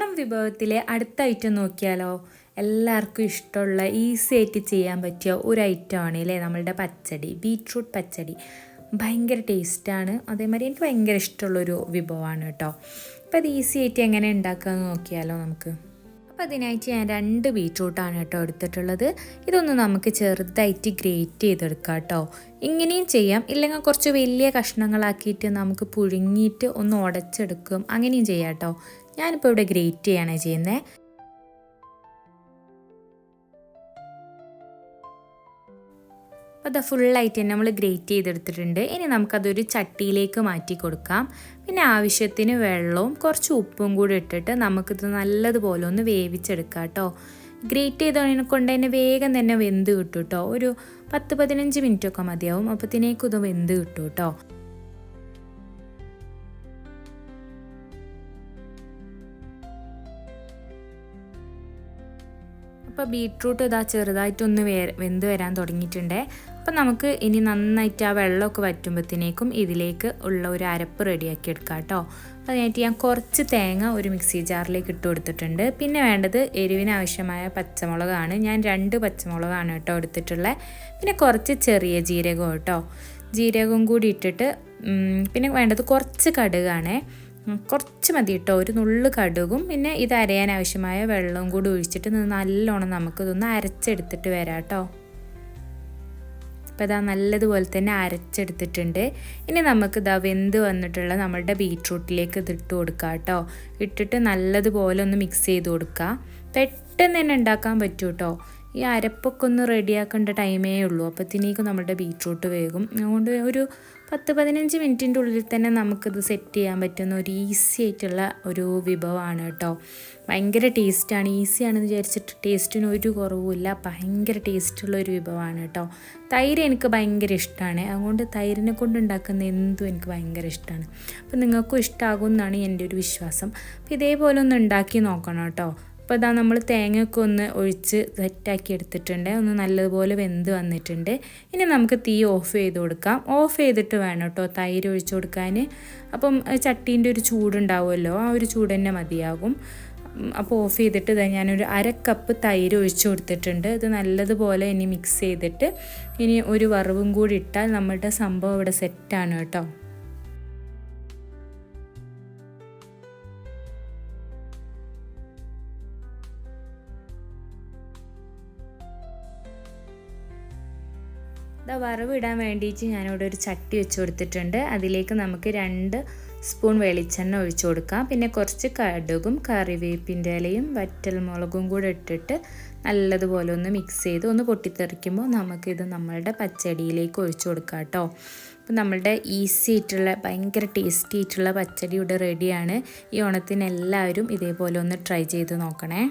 ഓണം വിഭവത്തിലെ അടുത്ത ഐറ്റം നോക്കിയാലോ? എല്ലാവർക്കും ഇഷ്ടമുള്ള ഈസി ആയിട്ട് ചെയ്യാൻ പറ്റിയ ഒരു ഐറ്റം ആണ് അല്ലേ നമ്മളുടെ പച്ചടി ബീട്രൂട്ട് പച്ചടി. ഭയങ്കര ടേസ്റ്റാണ് അതേമാതിരി എനിക്ക് ഭയങ്കര ഇഷ്ടമുള്ളൊരു വിഭവമാണ് കേട്ടോ. അപ്പോൾ അത് ഈസി ആയിട്ട് എങ്ങനെ ഉണ്ടാക്കാമെന്ന് നോക്കിയാലോ നമുക്ക്. അപ്പോൾ അതിനായിട്ട് ഞാൻ രണ്ട് ബീട്രൂട്ടാണ് കേട്ടോ എടുത്തിട്ടുള്ളത്. ഇതൊന്ന് നമുക്ക് ചെറുതായിട്ട് ഗ്രേറ്റ് ചെയ്തെടുക്കാം കേട്ടോ. ഇങ്ങനെയും ചെയ്യാം. ഇല്ലെങ്കിൽ കുറച്ച് വലിയ കഷ്ണങ്ങളാക്കിയിട്ട് നമുക്ക് പുഴുങ്ങിയിട്ട് ഒന്ന് ഉടച്ചെടുക്കും. അങ്ങനെയും ചെയ്യാം കേട്ടോ. ഞാനിപ്പോൾ ഇവിടെ ഗ്രേറ്റ് ചെയ്യാണ് ചെയ്യുന്നത് അപ്പോൾ അത് ഫുള്ളായിട്ട് തന്നെ നമ്മൾ ഗ്രേറ്റ് ചെയ്തെടുത്തിട്ടുണ്ട്. ഇനി നമുക്കതൊരു ചട്ടിയിലേക്ക് മാറ്റി കൊടുക്കാം. പിന്നെ ആവശ്യത്തിന് വെള്ളവും കുറച്ച് ഉപ്പും കൂടി ഇട്ടിട്ട് നമുക്കിത് നല്ലതുപോലെ ഒന്ന് വേവിച്ചെടുക്കാം കേട്ടോ. ഗ്രേറ്റ് ചെയ്തതിനെ കൊണ്ട് തന്നെ വേഗം തന്നെ വെന്ത് കിട്ടും കേട്ടോ. ഒരു പത്ത് പതിനഞ്ച് മിനിറ്റൊക്കെ മതിയാവും. അപ്പോഴത്തേക്കും ഇത് വെന്ത് കിട്ടും കേട്ടോ. അപ്പോൾ ബീട്രൂട്ട് ഇതാ ചെറുതായിട്ടൊന്ന് വേ വെന്ത് വരാൻ തുടങ്ങിയിട്ടുണ്ട്. അപ്പോൾ നമുക്ക് ഇനി നന്നായിട്ട് ആ വെള്ളമൊക്കെ വറ്റുമ്പോഴത്തേക്കും ഇതിലേക്ക് ഉള്ള ഒരു അരപ്പ് റെഡിയാക്കി എടുക്കാം കേട്ടോ. അതിനായിട്ട് ഞാൻ കുറച്ച് തേങ്ങ ഒരു മിക്സി ജാറിലേക്ക് ഇട്ട് കൊടുത്തിട്ടുണ്ട്. പിന്നെ വേണ്ടത് എരിവിന് ആവശ്യമായ പച്ചമുളകാണ്. ഞാൻ രണ്ട് പച്ചമുളകാണ് കേട്ടോ എടുത്തിട്ടുള്ളത് പിന്നെ കുറച്ച് ചെറിയ ജീരകം കേട്ടോ. ജീരകം കൂടി ഇട്ടിട്ട് പിന്നെ വേണ്ടത് കുറച്ച് കടുകാണേ. കുറച്ച് മതി കേട്ടോ. ഒരു നുള്ള് കടുകും പിന്നെ ഇത് അരയാൻ ആവശ്യമായ വെള്ളവും കൂടി ഒഴിച്ചിട്ട് നല്ലോണം നമുക്കിതൊന്ന് അരച്ചെടുത്തിട്ട് വരാം കേട്ടോ. അപ്പോൾ ഇതാ നല്ലതുപോലെ തന്നെ അരച്ചെടുത്തിട്ടുണ്ട്. ഇനി നമുക്ക് ഇതാ വെന്ത് വന്നിട്ടുള്ള നമ്മളുടെ ബീട്രൂട്ടിലേക്ക് ഇത് ഇട്ട് കൊടുക്കുക കേട്ടോ. ഇട്ടിട്ട് നല്ലതുപോലെ ഒന്ന് മിക്സ് ചെയ്ത് കൊടുക്കുക പെട്ടെന്ന് തന്നെ ഉണ്ടാക്കാൻ പറ്റൂട്ടോ ഈ അരപ്പൊക്കെ ഒന്ന് റെഡിയാക്കേണ്ട ടൈമേ ഉള്ളൂ. അപ്പോഴത്തേക്കും നമ്മുടെ ബീറ്റ്റൂട്ട് വേകും അതുകൊണ്ട് ഒരു പത്ത് പതിനഞ്ച് മിനിറ്റിന്റെ ഉള്ളിൽ തന്നെ നമുക്കിത് സെറ്റ് ചെയ്യാൻ പറ്റുന്ന ഒരു ഈസി ആയിട്ടുള്ള ഒരു വിഭവമാണ് കേട്ടോ. ഭയങ്കര ടേസ്റ്റാണ് ഈസിയാണെന്ന് വിചാരിച്ചിട്ട് ടേസ്റ്റിന് ഒരു കുറവുമില്ല ഭയങ്കര ടേസ്റ്റുള്ള ഒരു വിഭവമാണ് കേട്ടോ. തൈര് എനിക്ക് ഭയങ്കര ഇഷ്ടമാണ് അതുകൊണ്ട് തൈരിനെ കൊണ്ട് ഉണ്ടാക്കുന്ന എന്തും എനിക്ക് ഭയങ്കര ഇഷ്ടമാണ് അപ്പോൾ നിങ്ങൾക്കും ഇഷ്ടമാകും എന്നാണ് എന്റെ ഒരു വിശ്വാസം. അപ്പോൾ ഇതേപോലെ ഒന്ന് ഉണ്ടാക്കി നോക്കണം കേട്ടോ. അപ്പോൾ ഇതാ നമ്മൾ തേങ്ങയൊക്കെ ഒന്ന് ഒഴിച്ച് സെറ്റാക്കി എടുത്തിട്ടുണ്ട്. ഒന്ന് നല്ലതുപോലെ വെന്ത് വന്നിട്ടുണ്ട്. ഇനി നമുക്ക് തീ ഓഫ് ചെയ്ത് കൊടുക്കാം. ഓഫ് ചെയ്തിട്ട് വേണം കേട്ടോ തൈര് ഒഴിച്ചു കൊടുക്കാൻ അപ്പം ചട്ടീന്റെ ഒരു ചൂടുണ്ടാവുമല്ലോ ആ ഒരു ചൂട് തന്നെ മതിയാകും. അപ്പോൾ ഓഫ് ചെയ്തിട്ട് ഇതാ ഞാനൊരു അര കപ്പ് തൈര് ഒഴിച്ചു കൊടുത്തിട്ടുണ്ട്. ഇത് നല്ലതുപോലെ ഇനി മിക്സ് ചെയ്തിട്ട് ഇനി ഒരു വറവും കൂടി ഇട്ടാൽ നമ്മളുടെ സംഭവം ഇവിടെ സെറ്റാണ് കേട്ടോ ഇതാ വറവിടാൻ വേണ്ടിയിട്ട് ഞാനിവിടെ ഒരു ചട്ടി വെച്ച് കൊടുത്തിട്ടുണ്ട്. അതിലേക്ക് നമുക്ക് രണ്ട് സ്പൂൺ വെളിച്ചെണ്ണ ഒഴിച്ചു കൊടുക്കാം. പിന്നെ കുറച്ച് കടുകും കറിവേപ്പിന്റെ ഇലയും വറ്റൽമുളകും കൂടെ ഇട്ടിട്ട് നല്ലതുപോലെ ഒന്ന് മിക്സ് ചെയ്ത് ഒന്ന് പൊട്ടിത്തെറിക്കുമ്പോൾ നമുക്കിത് നമ്മളുടെ പച്ചടിയിലേക്ക് ഒഴിച്ചു കൊടുക്കാം കേട്ടോ. അപ്പം നമ്മളുടെ ഈസി ആയിട്ടുള്ള ഭയങ്കര ടേസ്റ്റി ആയിട്ടുള്ള പച്ചടി ഇവിടെ റെഡിയാണ് ഈ ഓണത്തിന് എല്ലാവരും ഇതേപോലെ ഒന്ന് ട്രൈ ചെയ്ത് നോക്കണേ.